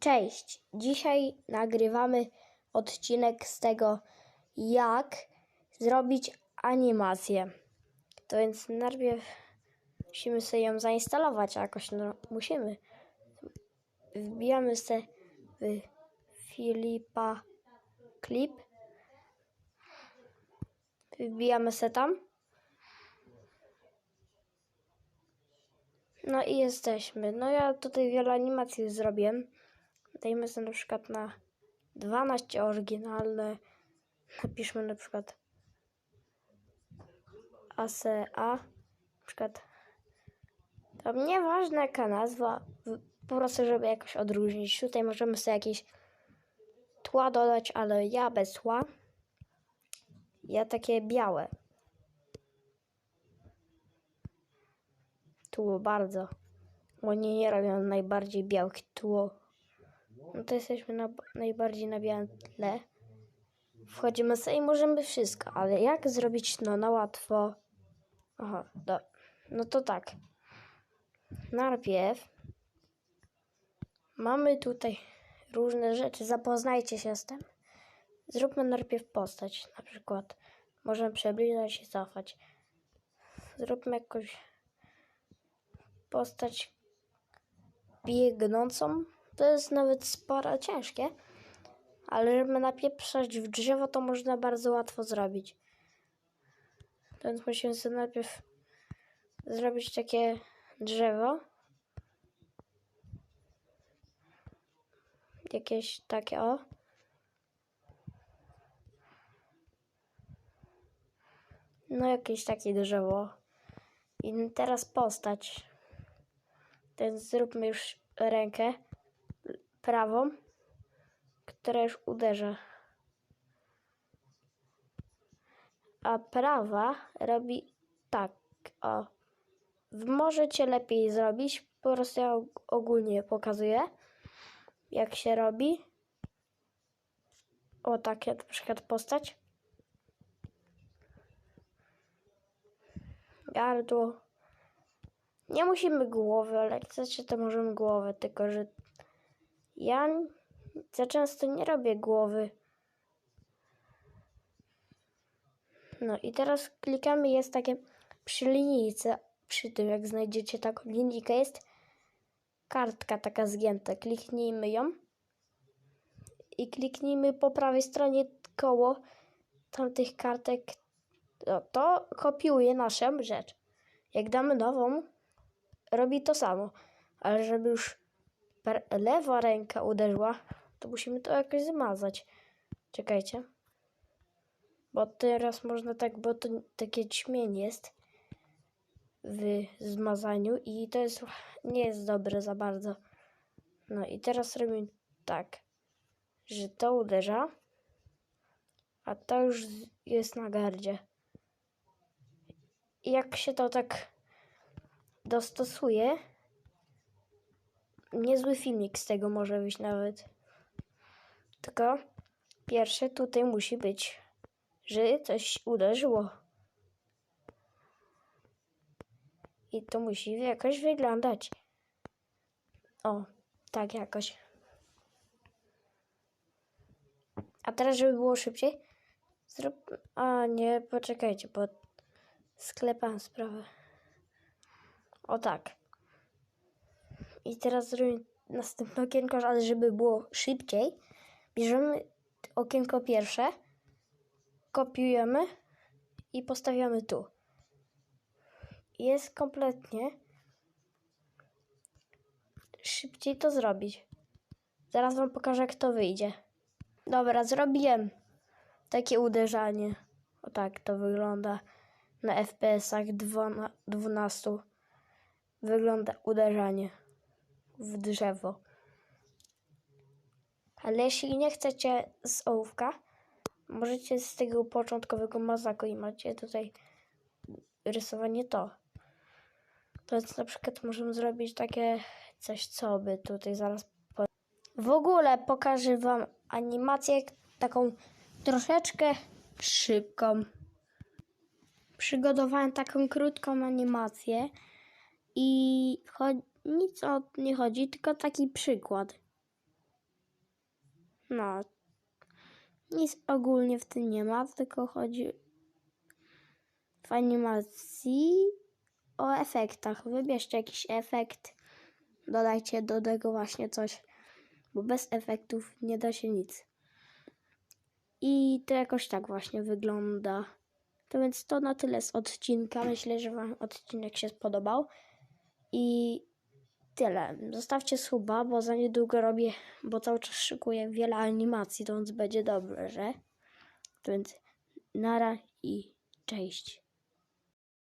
Cześć! Dzisiaj nagrywamy odcinek z tego, jak zrobić animację. To więc najpierw musimy sobie ją zainstalować jakoś, no musimy. Wbijamy se w Filipa Clip. Wbijamy se tam. No i jesteśmy. No ja tutaj wiele animacji zrobię. Dajmy sobie na przykład na 12 oryginalne. Napiszmy na przykład ACA. Na przykład tam nieważna jaka nazwa. Po prostu, żeby jakoś odróżnić. Tutaj możemy sobie jakieś tła dodać, ale ja bez tła. Ja takie białe. Tło bardzo. Oni nie robią najbardziej białki tło. No to jesteśmy na, najbardziej na białym tle. Wchodzimy sobie i możemy wszystko, ale jak zrobić no na łatwo? Aha, do, no to tak. Najpierw mamy tutaj różne rzeczy. Zapoznajcie się z tym. Zróbmy najpierw postać. Na przykład możemy przybliżać i cofać. Zróbmy jakąś postać biegnącą. To jest nawet sporo ciężkie, ale żeby napieprzać w drzewo, to można bardzo łatwo zrobić. Więc musimy sobie najpierw zrobić takie drzewo. Jakieś takie o. No jakieś takie drzewo. I teraz postać. Więc zróbmy już rękę prawą, która już uderza. A prawa robi tak, o. Możecie lepiej zrobić, po prostu ja og- ogólnie pokazuję, jak się robi. O, takie na przykład postać. Gardło. Nie musimy głowy, ale jak chcecie, to możemy głowę, tylko że ja za często nie robię głowy. No i teraz klikamy, jest takie przy linijce, przy tym jak znajdziecie taką linijkę, jest kartka taka zgięta. Kliknijmy ją i kliknijmy po prawej stronie koło tamtych kartek. No, to kopiuje naszą rzecz. Jak damy nową, robi to samo, ale żeby już lewa ręka uderzyła, to musimy to jakoś zmazać. Czekajcie. Bo teraz można tak, bo to takie ćmień jest w zmazaniu i to jest nie jest dobre za bardzo. No i teraz robimy tak, że to uderza, a to już jest na gardzie. I jak się to tak dostosuje, niezły filmik z tego może wyjść nawet. Tylko pierwsze tutaj musi być, że coś uderzyło. I to musi jakoś wyglądać. O, tak jakoś. A teraz, żeby było szybciej, zrób... A nie, poczekajcie, bo sklepam sprawę. O tak. I teraz zrobimy następne okienko, ale żeby było szybciej, bierzemy okienko pierwsze, kopiujemy i postawiamy tu. Jest kompletnie szybciej to zrobić. Zaraz wam pokażę, jak to wyjdzie. Dobra, zrobiłem takie uderzanie. O tak to wygląda na FPS-ach 12. Wygląda uderzanie w drzewo. Ale jeśli nie chcecie z ołówka, możecie z tego początkowego mazaku i macie tutaj rysowanie to. To jest na przykład możemy zrobić takie coś, co by tutaj zaraz. Po... W ogóle pokażę Wam animację taką troszeczkę szybką. Przygotowałem taką krótką animację i cho- nic o nie chodzi, tylko taki przykład. No, nic ogólnie w tym nie ma, tylko chodzi w animacji o efektach. Wybierzcie jakiś efekt, dodajcie do tego właśnie coś, bo bez efektów nie da się nic. I to jakoś tak właśnie wygląda. To więc to na tyle z odcinka. Myślę, że Wam odcinek się spodobał. I tyle. Zostawcie suba, bo za niedługo robię, bo cały czas szykuję wiele animacji, to więc będzie dobrze. Więc nara i cześć.